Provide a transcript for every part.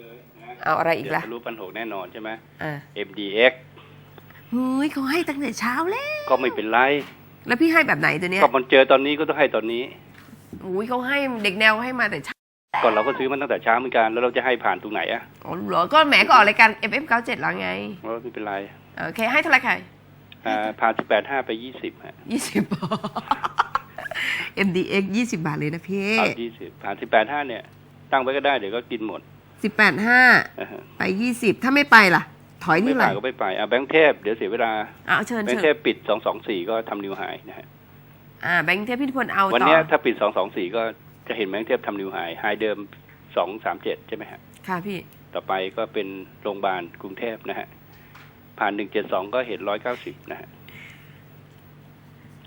เลยนะเอาอะไรอีกล่ะเดี๋ยวทะลุพันหกแน่นอนใช่ไหมอ่า MDX เฮ้ยเขาให้ตั้งแต่เช้าแล้ว ก็ไม่เป็นไร แล้วพี่ให้แบบไหนตัวเนี้ยก็มันเจอตอนนี้ก็ต้องให้ตอนนี้อุ้ยเขาให้เด็กแนวให้มาแต่เช้าก่อนเราก็ซื้อมันตั้งแต่เช้าเหมือนกัน แล้วเราจะให้ผ่านตรงไหนอะอ๋อเหรอ ก็แหมก็ออกรายการ FM 97แล้วไงเราไม่เป็นไร โอเค ให้เท่าไหร่ค่ะอ่าผ่านสิบแปดห้าไปยี่สิบฮะยี่สิบ MDX ยี่สิบบาทเลยนะพี่เอายี่สิบผ่านสิบแปดห้าเนี่ย ตั้งไว้ก็ได้เดี๋ยวก็กินหมด สิบแปดห้านะฮะไปยี่สิบถ้าไม่ไปล่ะ ถอยไม่นี่ไปไหร่ก็ไม่ไปอ่าแบงค์เทพเดี๋ยวเสียเวลาอะเอาเชิญแบงเชิค์เทญพปิดสองสองสี่ก็ทำนิวไฮนะฮะอ่าแบงค์เทพพี่นิพนธ์เอาวันต่อเนี้ยถ้าปิดสองสองสี่ก็จะเห็นแบงค์เทพทำนิวไฮไฮเดิมสองสามเจ็ดใช่ไหมฮะค่ะพี่ต่อไปก็เป็นโรงพยาบาลกรุงเทพนะฮะผ่านหนึ่งเจ็ดสองก็เห็นร้อยเก้าสิบนะฮะ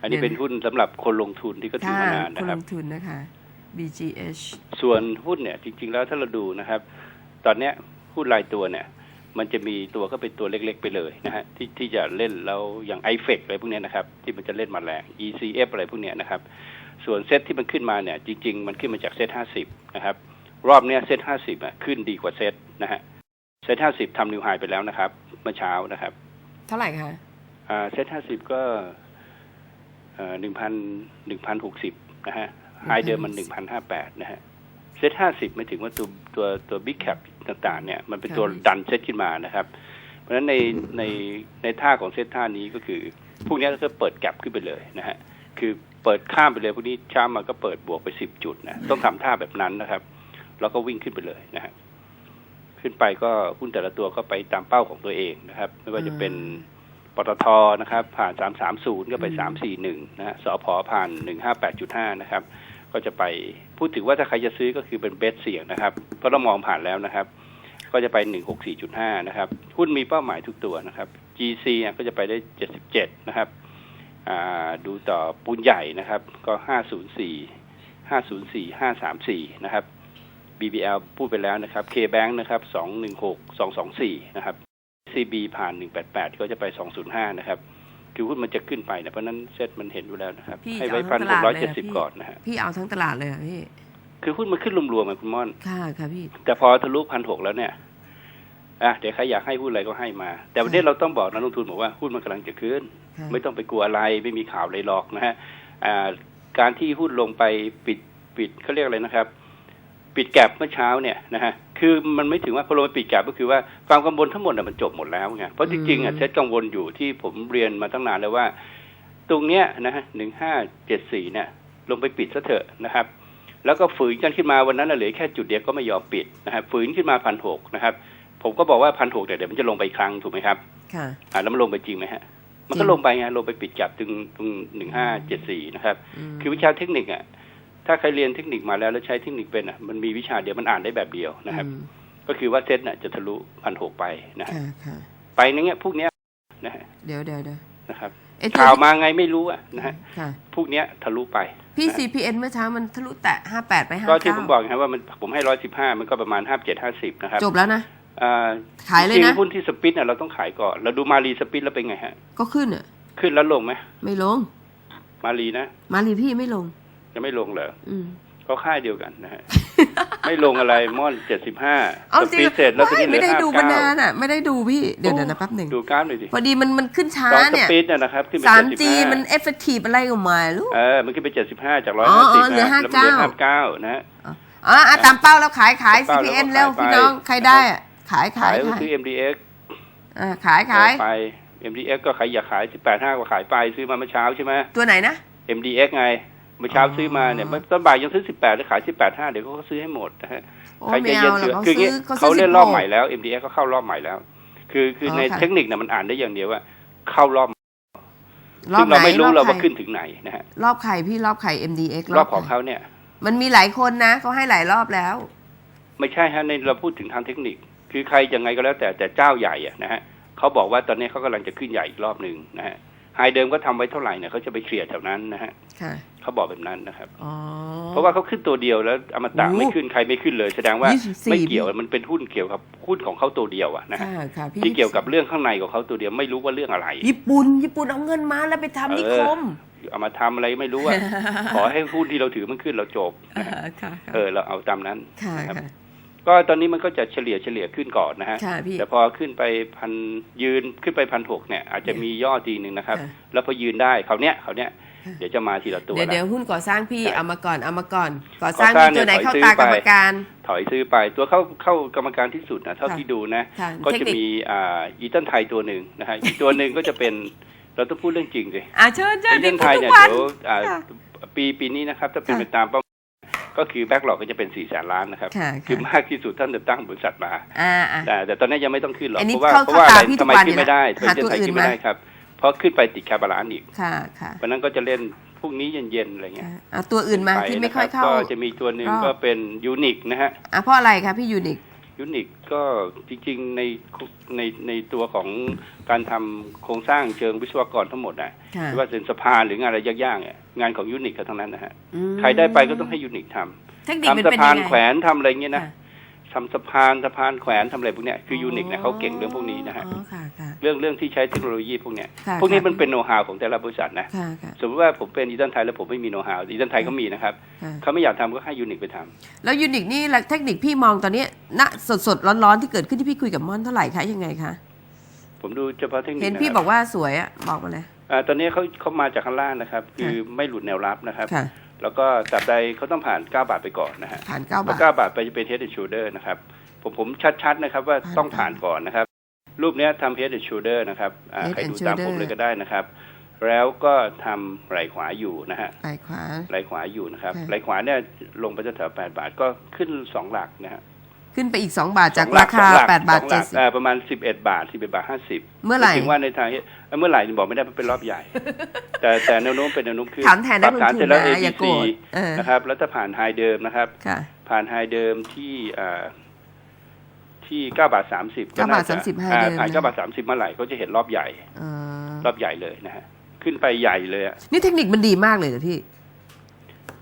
อันนี้เป็นหุ้นสำหรับคนลงทุนที่ก็ถือถ้ามานานคนะนคลรับ งทุนนะคะ BGH ส่วนหุ้นเนี่ยจริง ๆ แล้วถ้าเราดูนะครับ ตอนเนี้ยหุ้นรายตัวเนี่ย มันจะมีตัวก็เป็นตัวเล็ก ๆ ไปเลยนะฮะที่ที่จะเล่นแล้วอย่างไอเฟกอะไรพวกเนี้ยนะครับ ที่มันจะเล่นมาแรง ECF อะไรพวกเนี้ยนะครับ ส่วนเซตที่มันขึ้นมาเนี่ย จริง ๆ มันขึ้นมาจากเซตห้าสิบนะครับ รอบเนี้ยเซตห้าสิบอะขึ้นดีกว่าเซตนะฮะเซตห้าสิบทำนิวไฮไปแล้วนะครับ เมื่อเช้านะครับ เท่าไหร่คะอ่าเซตห้าสิบก็หนึ่งพันหนึ่งพันหกสิบนะฮะ ไฮเดิมมันหนึ่งพันห้าแปดนะฮะเซตห้าสิบไม่ถึงว่าตัวตัวตัวบิ๊กแคปต่างๆ เนี่ยมันเป็นตัวดันเซตขึ้นมานะครับ เพราะฉะนั้นในในในท่าของเซตท่านี้ก็คือ พวกนี้ก็จะเปิดแกลบขึ้นไปเลยนะฮะคือเปิดข้ามไปเลยพวกนี้เช้ามาก็เปิดบวกไปสิบจุดนะต้องทำท่าแบบนั้นนะครับ แล้วก็วิ่งขึ้นไปเลยนะฮะขึ้นไปก็หุ้นแต่ละตัวก็ไปตามเป้าของตัวเองนะครับ ไม่ว่าจะเป็นปตทนะครับ ผ่าน330ก็ไป341นะฮะสพผ่าน158.5นะครับ ก็จะไปพูดถึงว่าถ้าใครจะซื้อก็คือเป็นเบสเสี่ยงนะครับเพราะเรามองผ่านแล้วนะครับ ก็จะไป164.5นะครับ หุ้นมีเป้าหมายทุกตัวนะครับ GC ก็จะไปได้77นะครับดูต่อปูนใหญ่นะครับ ก็504 504 534นย์สี่ห้าสามสี่นะครับ BBL พูดไปแล้วนะครับ KBank นะครับ216 224นะครับ CB ผ่าน188ก็จะไป205นะครับ คือหุ้นมันจะขึ้นไปนะเพราะฉะนั้นเซ็ตมันเห็นอยู่แล้วนะครับพี่ให้ไว้จะพัเอานทั้งหตกลาดร้อยเลยเจ็ดอะสิบพี่ก่อนนะฮะพี่เอาทั้งตลาดเลยเหรอพี่คือหุ้นมันขึ้นรวมๆอะคุณม่อนค่ะค่ะพี่แต่พอทะลุพันหกแล้วเนี่ยอะเดี๋ยวใครอยากให้หุ้นอะไรก็ให้มา แต่วันนี้เราต้องบอกนักลงทุนบอกว่าหุ้นมันกำลังจะขึ้นค่ะไม่ต้องไปกลัวอะไรไม่มีข่าวอะไรหรอกนะฮะอ่าการที่หุ้นลงไปปิดปิดเขาเรียกอะไรนะครับ ปิดแกลบเมื่อเช้าเนี่ยนะฮะ คือมันไม่ถึงว่าพอลงไปปิดแกลบก็คือว่าความกังวลทั้งหมดน่ะมันจบหมดแล้วไงเพราะจริงๆอะเซ็ตกังวลอยู่ที่ผมเรียนมาตั้งนานแล้วว่า ตรงเนี้ยนะฮะหนึ่งห้าเจ็ดสี่เนี่ย ลงไปปิดซะเถอะนะครับ แล้วก็ฝืนกันขึ้นมาวันนั้นน่ะเหลือแค่จุดเดียวก็ไม่ยอมปิดนะครับฝืนขึ้นมาพันหกนะครับ ผมก็บอกว่าพันหกเดี๋ยวมันจะลงไปอีกครั้งถูกไหมครับค่ะอ่าแล้วมันลงไปจริงไหมฮะมันก็จริงลงไปไงลงไปปิดจับถึงตรงหนึ่งห้าเจ็ดสี่นะครับมคือวิชาเทคนิคอะ ถ้าใครเรียนเทคนิคมาแล้วแล้วใช้เทคนิคเป็นอะมันมีวิชาเดียวมันอ่านได้แบบเดียวนะครับอืมก็คือว่าเซ็ตน่ะจะทะลุพันหกไปนะฮะค่ะค่ะไปในเงี้ยพวกเนี้ยนะฮะเดี๋ยวเดี๋ยวเดี๋ยวนะครับไอ้ตัวข่าวมาไงไม่รู้อะนะฮะค่ะพวกเนี้ยทะลุไป พี่นะ CPN เมื่อเช้ามันทะลุแตะห้าแปดไปห้าก็ที่เก้าผมบอกนะครับว่ามันผมให้ร้อยสิบห้ามันก็ประมาณห้าเจ็ดห้าสิบนะครับ จบแล้วนะอ่าขายเลยจรินะงๆหุ้นที่สปินน่ะเราต้องขายก่อนเราดูมารีสปินแล้วเป็นไงฮะ ก็ขึ้นอะ ขึ้นแล้วลงไหมไม่ลง มารีนะ มาลีพี่ไม่ลง จะไม่ลงเหรออืมก็ค่ายเดียวกันนะฮะไม่ลงอะไรม่อนเจ็ดสิบห้าเอาสจริปิงนเสร็จแล้วทีไม่นี้เหลืไม่อได้ห้าดูมาเก้านานอะ ไม่ได้ดูพี่ เดี๋ยวเดี๋ยวนะแป๊บหนึ่งดูกราฟหน่อยดิพอดีมันมันขึ้นช้าตอนสเนี่ยปินน่ะนะครับขึ้นไปสามเจ็ดสิบจีห้ามันเอฟเฟกตีฟอะไรก็ไม่รู้เออมันขึ้นไปเจ็ดสิบห้าจากร้อยอ๋อห้าสิบอ๋อเหลือนะแล้วมันเหลือ59ห้าเก้านะฮะอ๋ออะตามเป้าแล้วขายขายตามเป้า CPN แล้แล้ววก็ขายพี่น้องไปใครได้อะขายขาขายยก็ขายซื้อ MDX อ่าขายขายไป MDX ก็ใครอยากขายสิบแปดห้าก็ขายไปซื้อมาเมื่อเช้าใช่ไหมตัวไหนนะ MDX ไง เมื่อเช้าอ๋อซื้อมาเนี่ยตอนบ่ายยังซื้อสิบแปดแล้วขายสิบแปดห้าเดี๋ยวเขาก็ซื้อให้หมดนะฮะโอ้ใครไม่จะเอาเย็นหรอกเสือเขาคืออย่างซื้งี้อเขาเขาซื้อเล่น16รอบใหม่แล้ว MDX ก็เข้ารอบใหม่แล้ว คือคือออในค่ะเทคนิคเนี่ยมันอ่านได้อย่างเดียวว่า เข้ารอบรอซึ่บงไหนเราไม่รู้อบเราใคว่าขึ้นถึงไหนนะฮะรอบใครพี่รอบใคร MDX รอบของใคเขาเนี่ย มันมีหลายคนนะเขาให้หลายรอบแล้ว ไม่ใช่ฮะในเราพูดถึงทางเทคนิค คือใครยังไงก็แล้วแต่แต่เจ้าใหญ่อะนะฮะเขาบอกว่าตอนนี้เขากำลังจะขึ้นใหญ่อีกรอบหนึ่งนะฮะ ไฮเดิมก็ทำไว้เท่าไหร่เนี่ยเขาจะไปเคลียร์แถวนั้นนะฮะค่ะเขาบอกแบบนั้นนะครับอ๋อเพราะว่าเขาขึ้นตัวเดียวแล้วอมตะโอ้ไม่ขึ้นใครไม่ขึ้นเลย แสดงว่า24ไม่เกี่ยวมันเป็นหุ้นเกี่ยวกับหุ้นของเขาตัวเดียวอะนะฮะค่ะค่ะพี่ที่เกี่ยวกับเรื่องข้างในของเขาตัวเดียวไม่รู้ว่าเรื่องอะไร ญี่ปุ่นญี่ปุ่นเอาเงินมาแล้วไปทำนิคมเอามาทำอะไรไม่รู้อะขอให้หุ้นที่เราถือมันขึ้นเราจบนะฮะค่ะเออเราเอาตามนั้นค่ะนะครับค่ะ ก็ตอนนี้มันก็จะเฉลี่ยเฉลี่ยขึ้นก่อนนะฮะค่ะพี่แต่พอขึ้นไปพันยืนขึ้นไปพันหกเนี่ย อาจจะมีย่อทีหนึ่งนะครับค่ะแล้วพอยืนได้เขาวเนี้ยเขาวเนี้ยค่ะเดี๋ยวจะมาทีละตัวเดี๋ยวละเดี๋ยวหุ้นก่อสร้างพี่ใช่เอามาก่อนเอามาก่อน ก่อสร้างก่อสร้างมีตัวไหนเนี่ยเข้าถอยตาซื้อไปกรรมการ ถอยซื้อไปตัวเข้าเข้ากรรมการที่สุดนะเท่าค่ะที่ดูนะค่ะก็เทคจะนิคมีอ่าอีตันไทยตัวหนึ่งนะฮะอีกตัวหนึ่งก็จะเป็นเราต้องพูดเรื่องจริงสิอะเชิญเชิญอีตันไทยทุเนี่กยวันเดี๋ยวอ่าค่ะปีปีนี้นะครับถ้าเป็นค่ะไปตามเป้าหมาย ก็คือแบ็กหลอกก็จะเป็นสี่แสนล้านนะครับค่ะคือค่ะมากที่สุดท่านจะตั้งบริษัทมาอ่าอะแต่แต่ตอนนี้ยังไม่ต้องขึ้นหรอกอันนี้เพราะว่าเข้าเพราะว่าเข้าอะไรตาพี่ทำไมทุกวันขึ้นไม่ได้อยู่แล้วเทรนหาตัวไทยอื่นขึ้นไม่มาได้ครับ เพราะขึ้นไปติดแคปบาลานซ์อีกค่ะค่ะเพราะนั้นก็จะเล่นพรุ่งนี้เย็นๆอะไรเงี้ยค่ะอะตัวอื่นมาปที่ไม่ค่อยนะเข้ารับก็จะมีตัวหนึ่งรอบก็เป็นยูนิคนะฮะอะเพราะอะไรคะพี่ยูนิค ยูนิคก็จริงๆในในในตัวของการทำโครงสร้างเชิงวิศวกรทั้งหมดนะค่ะไม่ว่าเป็นสะพานหรืองานอะไรยากๆเนี่ยงานของยูนิคก็ทั้งนั้นนะฮะอืมใครได้ไปก็ต้องให้ยูนิคทำเทคนิคมันทำสะเป็นพายันงไงแขวนทำอะไรเงี้ยนะค่ะทำสะพานสะพานแขวนทำอะไรพวกเนี้ยคือยูนิคเนี่ยเขาเก่งเรื่องพวกนี้นะฮะอ๋อค่ะค่ะ เรื่องเรื่องที่ใช้เทคโนโลยีพวกเนี้ยค่ะพวกนี้ค่ะมันเป็นโน้ตฮาวของแต่ละบริษัทนะค่ะค่ะสมมติว่าผมเป็นอีตันไทยแล้วผมไม่มีโน้ตฮาวอีตันไทยก็มีนะครับค่ะเขาไม่อยากทำก็ให้ยูนิคไปทำแล้วยูนิคนี่เทคนิคพี่มองตอนนี้ณสดสดๆร้อนๆที่เกิดขึ้นที่พี่คุยกับม่อนเท่าไหร่คะยังไงคะผมดูเฉพาะเทคนิคเห็นนะพี่ครับบอกว่าสวยอะบอกมาเลยอ่าตอนนี้เขาเขามาจากข้างล่างนะครับ คือไม่หลุดแนวรับนะครับค่ะแล้วก็ตราบใดเขาต้องผ่าน 9 บาทไปก่อนนะฮะผ่านเก้าพอบาท9บาทไปจะเป็น head and shoulder นะครับผมผมชัดๆนะครับว่าผ่านต้องผ่านก่อนนะครับ รูปเนี้ยทำ head and shoulder นะครับอ่า Head ใคร and ดูตามผม shoulder เลยก็ได้นะครับ แล้วก็ทำไหล่ขวาอยู่นะฮะไปขวา ไหล่ขวาอยู่นะครับค่ะ ไหล่ขวาเนี่ยลงไปแถวๆ8บาทก็ขึ้นสองหลักนะฮะขึ้นไปอีกสองบาทจากสองหลัราคา สองหลักแปดบาท สองหเจ็ลัดกสิบอ่าประมาณ11บาท11บาท50เมื่อไหร่ถึงว่าในทางเอ่อเมื่อไหร่บอกไม่ได้มันเป็นรอบใหญ่ แต่แต่แนวโน้มเป็นแนวโน้มขึ้นถามแทนนักลงฐานทุเสร็นจแล้วนะอย่า ABC โกรธเออ นะครับ แล้วถ้าผ่านไฮเดิมนะครับ ค่ะ ผ่านไฮเดิมที่อ่า ที่เก้าบาทสามสิบเก้าบาท30 high เดิมผ่านนะเก้าบาทสามสิบเมื่อไหร่ก็จะเห็นรอบใหญ่เออรอบใหญ่เลยนะฮะขึ้นไปใหญ่เลยอะนี่เทคนิคมันดีมากเลยเหรอพี่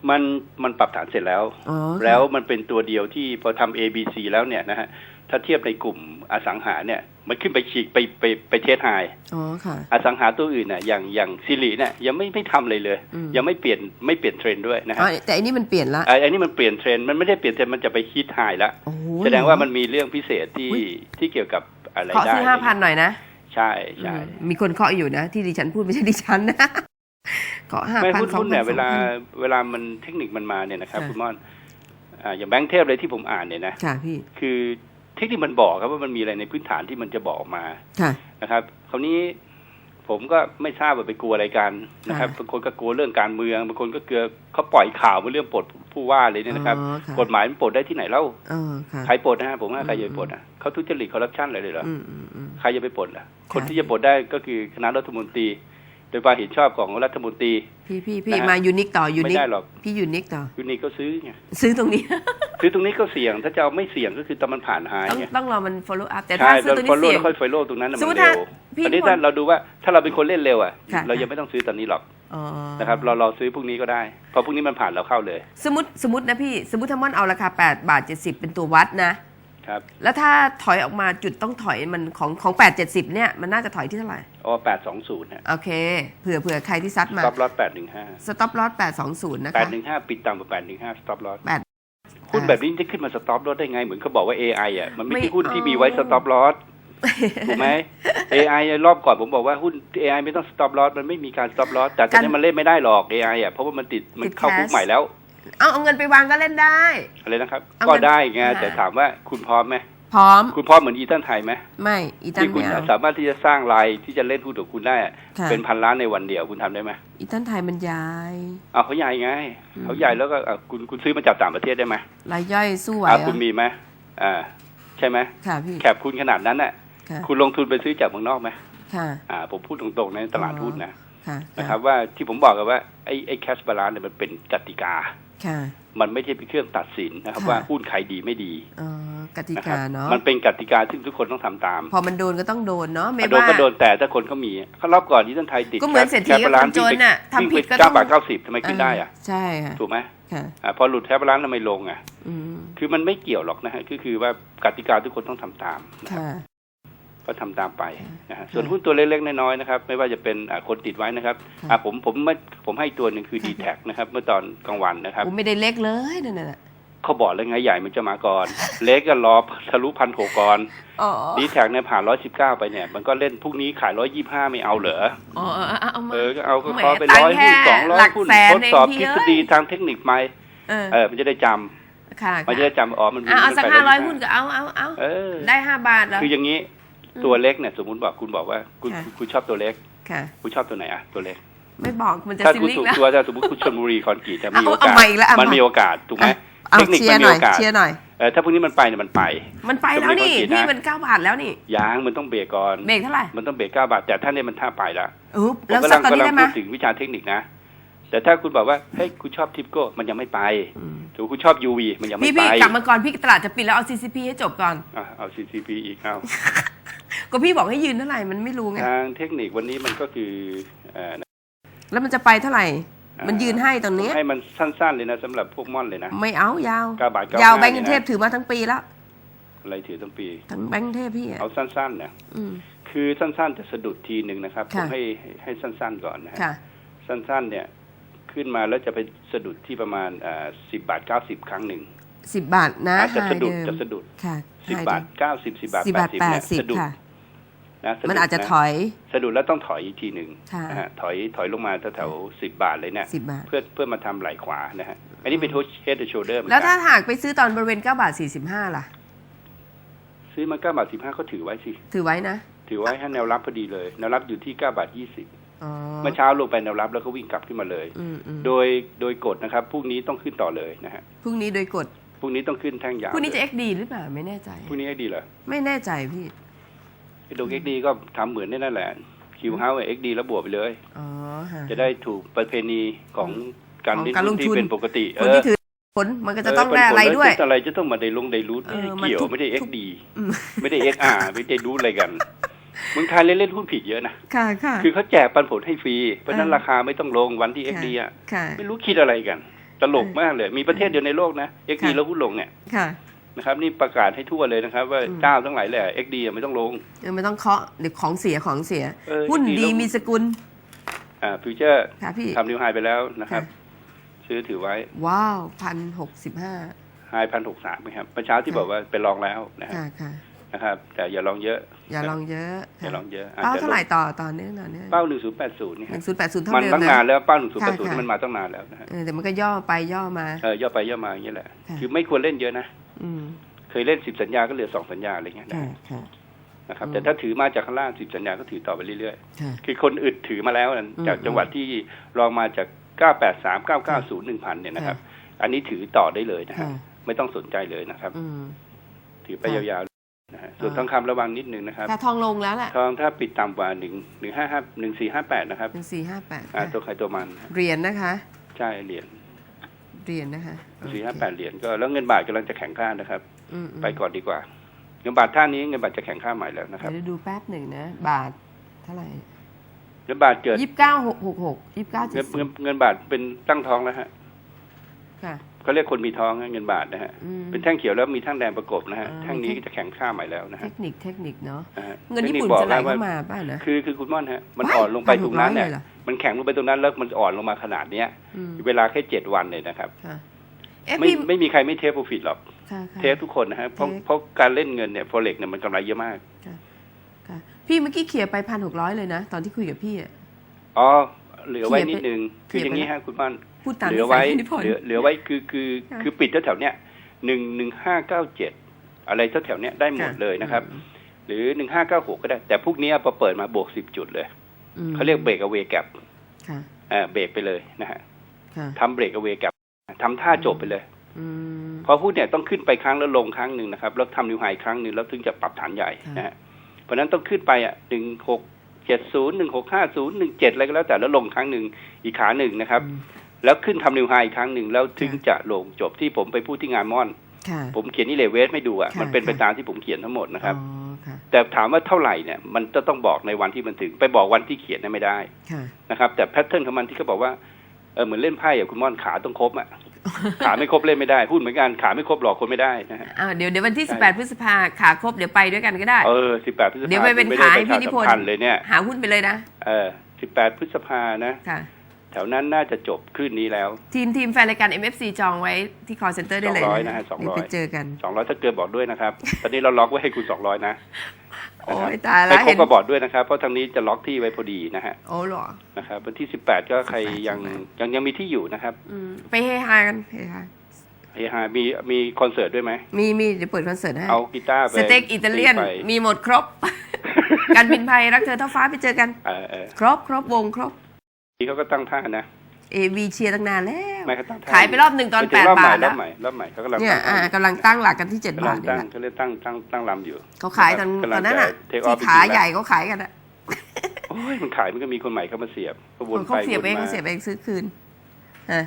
มันมันปรับฐานเสร็จแล้วอ๋อแล้วมันเป็นตัวเดียวที่พอทำ A B C แล้วเนี่ยนะฮะถ้าเทียบในกลุ่มอสังหาเนี่ย มันขึ้นไปฉีกไปไปไปเทสไฮอ๋อค่ะ อสังหาตัวอื่นน่ะอย่างอย่างซิริเนี่ยยังไม่ไม่ทำเลยเลยอืมยังไม่เปลี่ยนไม่เปลี่ยนเทรนด์ด้วยนะอ๋อฮะแต่อันนี้มันเปลี่ยนละไอ้ไอ้นี่มันเปลี่ยนเทรนด์มันไม่ได้เปลี่ยนเทรนด์มันจะไปฮิตไฮแล้วโอ้โหแสดงว่ามันมีเรื่องพิเศษที่อุ๊ยที่เกี่ยวกับอะไรเคาะได้ที่ห้าพันหน่อยนะ ใช่ใช่อืมมีคนเคาะอยู่นะ ที่ดิฉันพูดไม่ใช่ดิฉันนะ เคาะห้าไม่พันหุ้นสองหุ้นพัเนี่ยนเวลาเวลามันเทคนิคมันมาเนี่ยนะครับค่ะคุณม่อนอ่าอย่างแบงค์เทพเลยที่ผมอ่านเนี่ยนะค่ะพี่คือเทคนิคมันบอกครับว่ามันมีอะไรในพื้นฐานที่มันจะบอกออกมาค่ะนะครับ คราวนี้ผมก็ไม่ทราบว่าไปกลัวอะไรกันนะครับค่ะบางคนก็กลัวเรื่องการเมืองบางคนก็เกลัวเขาปล่อยข่าวมาเรื่องปลดผู้ว่าเลยเนี่ยนะครับอ๋อค่ะกฎหมายมันปลดได้ที่ไหนเล่าอ๋อค่ะใครปลดนะฮะผมว่าใครอืมจะไปปลดอะเขาทุจริตคอร์รัปชันอะไรเลยเหรออืมอืมอืมใครจะไปปลดอะ คนค่ะที่จะปลดได้ก็คือคณะรัฐมนตรี โดยความเห็นชอบของรัฐมนตรี พี่พี่พี่นะฮะมายูนิคต่อยูไม่นิคได้หรอก พี่ยูนิคต่อ ยูนิก็ซื้อไงซื้อตรงนี้ ซื้อตรงนี้ก็เสี่ยง ถ้าจะเอาไม่เสี่ยงก็คือตอนมันผ่านหายต้องไงต้องรอมัน follow up แต่ใช่ถ้าซื้อเราตัวฟอนี้ลโล่เสี่ยง แล้วค่อยฟอลโล่ตรงนั้นน่ะสมมัมุนติเร็วถ้าพี่ตอนนี้พลถ้าเราดูว่าถ้าเราเป็นคนเล่นเร็วอะ ค่ะ เรายังไม่ต้องซื้อตอนนี้หรอกอ๋อนะครับเรารอซื้อพรุ่งนี้ก็ได้พอพรุ่งนี้มันผ่านเราเข้าเลย สมมติสมมตินะพี่ สมมติถ้ามันเอาราคา 8 บาท 70 เป็นตัววัดนะ ครับแล้วถ้าถอยออกมาจุดต้องถอยมันของของ8 70เนี่ยมันน่าจะถอยที่เท่าไหร่อ๋อแปดสองศูนย์ฮะโอเคเผื่อเผื่อใครที่ซัดมาสต็อปลอตแปดหนึ่งห้าสต็อปลอส820นะแปดคะหนึ่งห้าปิดต่ำกว่าแปดหนึ่งห้าสต็อปลอตแปด หุ้นอ่าแบบนี้จะขึ้นมาสต็อปลอตได้ไง เหมือนเขาบอกว่า AI อะมันไม่ไม่ใช่หุ้นที่เอามีมีไว้สต็อปลอตถูกไหม AI รอบก่อนผมบอกว่าหุ้น AI ไม่ต้องสต็อปลอตมันไม่มีการสต็อปลอตแต่ตอนนี้มันเล่นไม่ได้หรอก AI อะเพราะว่ามันติดมันเข้าคุกใหม่แล้ว เอาเอาเงินไปวางก็เล่นได้ อะไรนะครับ เอาก็เงินได้ไงอ่า แต่ถามว่าคุณพร้อมไหมพร้อม คุณพร้อมเหมือนอีตันไทยไหมไม่อีตันที่คุไม่ณเอา สามารถที่จะสร้างรายที่จะเล่นหุ้นกับคุณได้อะค่ะ เป็นพันล้านในวันเดียวคุณทำได้ไหมอีตันไทยมันย้ายเอาเขาใหญ่ไงอืม เขาใหญ่แล้วก็อะคุณคุณซื้อมาจากต่างประเทศได้ไหมรายย่อยสู้ไหวอะเหรคุณอมีไหมอ่าใช่ไหมค่ะพี่แคปคุณขนาดนั้นน่ะ ค่ะคุณลงทุนไปซื้อจากเมืองนอกไหมค่ะอ่า ผมพูดตรงๆในตลาดหุ้นนะ ค่ะ นะครับว่าที่ผมบอกกันว่าไอ้ไอ้แคชบาลานเนี่ยมันเป็นกติกาค่ะ มันไม่ใช่เป็นเครื่องตัดสินนะครับค่ะว่าหุ้นใครดีไม่ดีเออกตินะครักาบเนาะมันเป็นกติกาซึ่งทุกคนต้องทำตาม พอมันโดนก็ต้องโดนเนาะไม่โดนว่าก็โดนแต่ถ้าคนเขามีเขารอบก่อนที่ท่านไทยติดก็เหมือนเศรษฐีแคปบาลานกับคนจนน่ะทำผิดก็เก้าต้องบาทเก้าสิบทำไมขึ้นได้อะใช่ค่ะถูกไหมค่ะอ่าพอหลุดแคปบาลานทำไมลงอะอืมคือมันไม่เกี่ยวหรอกนะฮะคือคือว่ากติกาทุกคนต้องทำตามนะครับค่ะ ก็ทำตามไปนะฮะค่ะส่วนหุ้นตัวเล็กๆน้อยๆนะครับ ไม่ว่าจะเป็นอ่าคนติดไว้นะครับค่ะอ่าผมผมไม่ผมให้ตัวหนึ่งคือค่ะ d t แทนะครับ เมื่อตอนกลางวันนะครับผมไม่ได้เล็กเลยนั่นน่ะเขาบอกแล้วไงใหญ่มันจะมาก่อน เล็กก็รอทะลุพันหกก่อนอ๋อดีแท็กเนี่ยผ่านร้อยสิบเก้าไปเนี่ย มันก็เล่นพรุ่งนี้ขายร้อยยี่ห้าไม่เอาเหรออ๋อเออเออเอามาเออก็เอาก็แหมขอไปตังร้อยค์แค่หุ้นสองร้อหลัยกหุ้นแสนทดสอบเองทพี่ฤเอ้ยษฎีทางเทคนิคไหมเออเออมันจะได้จำค่ะมันจะได้จำอ๋อมันอะเอามันสักไปห้าร้อย125หุ้นก็เอาเอาเอาเออได้ห้าบาทแล้วคืออย่างนี้ ตัวเล็กเนี่ยสมมุติบอกคุณบอกว่าคุณค่ะคุณชอบตัวเล็กค่ะคุณชอบตัวไหนอะตัวเล็ก ไม่บอกมันจะถ้าซิลคุณลิ่งถูกนะตัวถ้าสมมติคุณชลบุรีคอนกรีตจะมีเอาโอกาเอาสใหม่อีกแล้วเอามันมามีมีโอกาสถูกไหมเอาเทคนิคเชียมัร์นหมีน่อยโอกาสเชียร์หน่อยเออถ้าพรุ่งนี้มันไปเนี่ยมันไป มันไปแล้วนี่สมมุติว่าพี่กี่นะมันเก้าบาทแล้วนี่ยางมันต้องเบรกก่อนเบรกเท่าไหร่มันต้องเบรกเก้าบาทแต่ถ้าเนี่ยมันท่าไปแล้วเออผมแล้วกำสัลักตอนกำนี้ลังได้ไหมพูดถึงวิชาเทคนิคนะ แต่ถ้าคุณบอกว่าเฮ้ยคุณชอบทิปโก้มันยังไม่ไปอืมถูกคุณชอบ UV มันยังพี่ไม่ไปพี่กลับมาก่อนพี่ตลาดจะปิดแล้วเอา CCP ให้จบก่อน อะเอา CCP อีกเอา ก็พี่บอกให้ยืนเท่าไหร่มันไม่รู้ไง ทางเทคนิควันนี้มันก็คือเอ่อแล้วมันจะไปเท่าไหร่ มันยืนให้ตอนนี้ให้มันสั้นๆเลยนะสำหรับพวกม่อนเลยนะ ไม่เอายาว เก้าบาทเก้ายาวห้าแบงก์กรุงเทพเนี่ยนะ ถือมาทั้งปีแล้ว อะไรถือตั้งปี ทั้งแบงก์กรุงเทพพี่อะเอาสั้นๆนะอืม คือสั้นๆจะสะดุดทีหนึ่งนะครับผค่ะมให้ให้ให้สั้นๆก่อนนะฮะค่ะ สั้นๆเนี่ย ขึ้นมาแล้วจะไปสะดุดที่ประมาณสิบบาทเก้าสิบครั้งหนึ่งสิบบาทนะอาจจะไฮสะดุดเมจะสะดุดค่ะสิบไฮบาทเก้าสิบสิบบาทสิบแปบาดทสิบแปเนี่ดยสิบสะดุดค่ะนะสะดุดมันอาจจะนถอย สะดุดแล้วต้องถอยอีกทีหนึ่งค่ะนะฮะถอยถอยลงมาแถวสิบบาทเลยเนี่ยสิบบาทเพื่อเพื่อมาทำไหล่ขวานะฮะอันนี้เป็นโทชเฮดโชเดอร์แล้วถ้าหากไปซื้อตอนบริเวณเก้าบาทสี่สิบห้าล่ะ ซื้อมาเก้าบาทสิบห้าก็ถือไว้สิ ถือไว้นะ ถือไว้ให้แนวรับพอดีเลย แนวรับอยู่ที่เก้าบาทยี่สิบอ๋อ เมื่อเช้าลงไปแนวรับแล้วก็วิ่งกลับขึ้นมาเลยอืมอืมโดยโดยกฎนะครับพรุ่งนี้ต้องขึ้นต่อเลยนะฮะพรุ่งนี้โดยกฎพรุ่งนี้ต้องขึ้นแท่งยาวพรุ่งนี้จะเลย XD หรือเปล่าไม่แน่ใจพรุ่งนี้ให้ดีเหรอไม่แน่ใจพี่ไอ้ดงเอ็กดีก็ทำเหมือนได้นั่นแหละคิวเฮาส์เอ็กดีแล้วบวกไปเลยอ๋อฮะจะได้ถูกประเพณีของการของเล่นการลหุ้งนทุที่นเป็นปกติคนที่ถือผลมันก็จะต้องได้อะไรด้วยเอออะไรจะต้องมาได้ลงได้รูทเอไม่อได้เกี่ยวมันทุกไม่ได้เอ็ทุกกดีอืมไม่ได้เอ็กอาร์ไม่ได้รู้อะไรกัน เมืองไทยเล่นเล่นหุ้นผิดเยอะนะค่ะค่ะคือเขาแจกปันผลให้ฟรี เพราะฉะนั้นเออราคาไม่ต้องลงวันที่เอ็กดีอะค่ะไม่รู้คิดอะไรกัน ตลกมากเลย มีประเทศเดียวในโลกนะเอ็กดีค่ะแล้วหุ้นลงเนี่ยค่ะนะครับนี่ประกาศให้ทั่วเลยนะครับ ว่าอืมเจ้าทั้งหลายแหละเอ็กดีไม่ต้องลงเออไม่ต้องเคาะเดี๋ยวของเสียของเสียเออหุ้น XD ดีแล้วมีสกุล อ่าฟิวเจอร์ค่ะพี่ทำนิวไฮไปแล้วนะครับค่ะซื้อถือไว้ ว้าวพันหกสิบห้าไฮพันหกสามครับประเช้าที่ค่ะบอกว่าไปลองแล้วนะฮะค่ะค่ะ นะครับ แต่อย่าลองเยอะ อย่าลองเยอะ อย่าลองเยอะเป้าอาจจะเท่าไหร่ต่อตอนนี้ตอนนี้เป้าหนึ่งศูนย์แปดศูนย์นี่หนึ่ฮะงศูนย์แปดศูนย์เท่ามันเดิมตั้งนะนานแล้วเป้าหนึ่งศูนย์ค่ะแปดศูนย์ค่ะมันมาตั้งนานแล้วนะฮะเออแต่มันก็ย่อไปย่อมาเออย่อไปย่อมาอย่างนี้แหละค่ะคือไม่ควรเล่นเยอะนะอืมเคยเล่นสิบสัญญาก็เหลือสองสัญญาอะไรเงี้ยนะค่ะฮะค่ะนะครับอืมแต่ถ้าถือมาจากข้างล่างสิบสัญญาก็ถือต่อไปเรื่อยๆค่ะคือคนอึดถือมาแล้วนะอืมจากจังหวัดที่รองมาจาก983 990 1000เนี่ยนะครับ อันนี้ถือต่อได้เลยนะฮะค่ะไม่ต้องสนใจเลยนะครับอืมถือไปค่ะยาวๆ นะฮะส่วนอ่าทองคำระวังนิดนึงนะครับถ้าทองลงแล้วแหละทองถ้าปิดต่ำกว่า1 1 5 5 1 4 5 8นะครับหนึ่งสี่ห้าแปดอ่าตัวใครตัวมันนะเหรียญนะคะ ใช่เหรียญเหรียญนะคะ4 5 8เหรียญก็แล้วเงินบาทกำลังจะแข็งค่านะครับอืมมไปก่อนดีกว่า เงินบาทท่านี้เงินบาทจะแข็งค่าใหม่แล้วนะครับเดี๋ยวดูแป๊บหนึ่งนะ บาทเท่าไหร่เงินบาทเกิดยี่สิบเก้าหกหกหกยี่สิบเก้าเงิเจ็นดเงินเงินบาทเป็นตั้งท้องแล้วฮะค่ะ เขาเรียกคนมีท้องฮะเงินบาทนะฮะอืมเป็นแท่งเขียวแล้วมีแท่งแดงประกบนะฮะอ่าแท่งนี้มีแท่งจะแข็งค่าใหม่แล้วนะเทฮะคนิคเทคนิคเนาะนะฮะเงินญี่ปุ่นทคจะไหลบอกเข้าว่มาป่ะนะ คือคือคุณม่อนฮะ มันว้ายอ่อนลงไปตรงนั้นเนี่ย1,600เลยเหรอมันแข็งลงไปตรงนั้นแล้วมันอ่อนลงมาขนาดเนี้ยอืมเวลาแค่เจ็ดวันเลยนะครับค่ะเอ๊ะไม่พี่ไม่มีใครไม่เทปโปรฟิตหรอกค่ะค่ะเทปทุกคนนะฮะ เพราะเทปเพราะการเล่นเงินเนี่ยโฟเล็กเนี่ยมันกำไรเยอะมากค่ะพี่เมื่อกี้เขียร์ไปพันหกร้อยเลยนะ ตอนที่คุยกับพี่อะอ๋อ เหลือไว้เขียนไปนิดนึง คืออย่างนี้ฮะคุณม่อนพูดตามเหลืนิอสัไว้ยพี่นิพนธ์เหลือเหลือไว้คือคือค่ะคือปิดแถวๆเนี้ยหนึ่งหนึ่งห้าเก้าเจ็ดอะไรแถวๆเนี้ยได้หมดเลยนะครับอืมหรือหนึ่งห้าเก้าหกก็ได้ แต่พวกเนี้ยพอเปิดมาบวกสิบจุดเลยอืมเขาเรียกเบรกเอาเวแก p ค่ะเอ่อเบรกไปเลยนะฮะค่ะทำเบรกเอาเวแก p ทำท่าจบไปเลยอืมเพราะพูดเนี่ยต้องขึ้นไปครั้งแล้วลงครั้งหนึ่งนะครับ แล้วทำนิวไฮครั้งหนึ่งแล้วถึงจะปรับฐานใหญ่ค่ะนะฮะเพราะฉะนั้นต้องขึ้นไปอะหนึ่งหกเจ็ดศูนย์หนึ่งหกห้าศูนย์หนึ่งเจ็ดอะไรก็แล้วแต่แล้วลงครั้งหนึ่งอีกขาหนึ่งนะครับอืมแล้วขึ้นทำนิวไฮอีกครั้งหนึ่งแล้วถึงค่ะจะลงจบที่ผมไปพูดที่งานม่อนค่ะผมเขียนนี่เลเวสไม่ดูอะค่ะมันเป็นไปค่ะตามที่ผมเขียนทั้งหมดนะครับอ๋อค่ะแต่ถามว่าเท่าไหร่เนี่ย มันจะต้องบอกในวันที่มันถึง ไปบอกวันที่เขียนเนี่ยไม่ได้ค่ะนะครับ แต่แพทเทิร์นของมันที่เขาบอกว่าเออเหมือนเล่นไพ่อะคุณม่อนขาต้องครบอะ ขาไม่ครบเล่นไม่ได้ พูดเหมือนกันขาไม่ครบหลอกคนไม่ได้นะฮะอ่าเดี๋ยวเดี๋ยววันที่ใช่18 พฤษภาขาครบเดี๋ยวไปด้วยกันก็ได้ เออสิบแปดพฤษภาเดี๋ยวไปเป็นม่ขาด้ให้พี่นิพนธ์ประชาสัมพัธ์เลยเนี่ยหาหุ้นไปเลยนะ เออสิบแปดพฤษภานะค่ะแถวนั้นน่าจะจบคลื่นนี้แล้ว ทีมทีมแฟนรายการ MFC จองไว้ที่ call center ได้เลย200นะฮะ200เดี๋ยวไปเจอกันสองร้อยถ้าเกินบอกด้วยนะครับ ตอนนี้เราล็อกไว้ให้คุณสองร้อยนะ โอ้ยนะครับตายไปแล้วครบเห็นก็บอกด้วยนะครับ เพราะทางนี้จะล็อกที่ไว้พอดีนะฮะโอ้เหรอนะครับวันที่สิบแปดก็ใครยัง18ยังยังมีที่อยู่นะครับ อืมไปเฮฮากันเฮฮาเฮฮามีมีคอนเสิร์ตด้วยไหม มีมีเดี๋ยวเปิดคอนเสิร์ตให้ เอากีตาร์ไป สเต็กอิตาเลียนไปมีหมดครบ การบินไทยรักเธอเท่าฟ้าไปเจอกันเออเออครบครบวงครบ นี่เขาก็ตั้งท่านะ เอวีเชียร์ตั้งนานแล้ว ไม่เขาตั้งท่าขายไปรอบหนึ่งตอนไปแปถึงดรอบใหบาม่ทรแล้อวบใหม่รอบใหม่เขากำลังเนี่ยตั้งอ่ากำลังตั้งหลักกันที่เจ็ดกำลับางทนี่ตั้งแหละเขาเรียกตั้งตั้งตั้งลำอยู่เขาขายตอนกำลังตอนนั้นอะจะ take off ที่ขาจริงๆแล้วใหญ่เขาขายกันอะโอ้ยมันขายมันก็มีคนใหม่เข้ามาเสียบก็วนเขาไปเสียบวนเองมาเขาเสียบเองซื้อคืนฮะ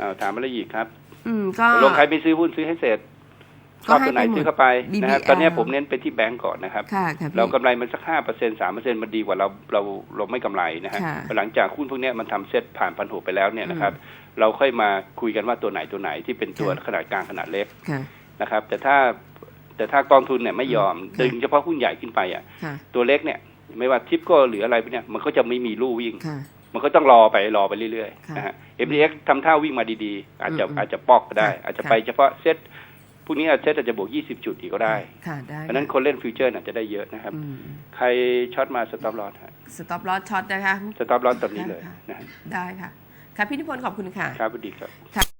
อ้าวถามอะไรอีกครับ อืมก็ลงใครไม่ซื้อหุ้นซื้อให้เสร็จช ก็อบให้ตัวไหนไปหมดซื้อเข้าไปนะฮะ BBL ตอนนี้ผมเน้นไปที่แบงก์ก่อนนะครับค่ะค่ะพี่เรากำไรมันสักห้าเปอร์เซ็นสามเปอร์เซ็นมันดีกว่าเราเราเราไม่กำไรนะฮะค่ะหลังจากหุ้นพวกเนี้ยมันทำเซ็ตผ่านพันหกไปแล้วเนี่ยนะครับ เราค่อยมาคุยกันว่าตัวไหนตัวไหนที่เป็นตัวค่ะขนาดกลางขนาดเล็กค่ะนะครับ แต่ถ้าแต่ถ้ากองทุนเนี่ยไม่ยอมค่ะดึงเฉพาะหุ้นใหญ่ขึ้นไปอะค่ะ ตัวเล็กเนี่ย ไม่ว่าทิปก็หรืออะไรพวกเนี้ยมันก็จะไม่มีลู่วิ่งค่ะมันก็ต้องรอไปรอไปเรื่อยค่ะๆนะฮะ MDX ทำท่าวิ่งมาดีๆ อาจจะอืมอาจจะปอกก็ได้ค่ะอาจจะค่ะไปเฉพาะเซ็ต พวกนี้เซ็ตอาจจะบวก 20 จุดอีกก็ได้ค่ะได้เพราะฉะนั้นคนเล่นฟิวเจอร์อาจจะได้เยอะนะครับอืมใครช็อตมาสต็อปลอสสต็อปลอสช็อตนะคะ สต็อปลอสตอนนี้เลยค่ะนะฮะได้ค่ะ ค่ะพี่นิพนธ์ขอบคุณค่ะ ครับสวัสดีครับ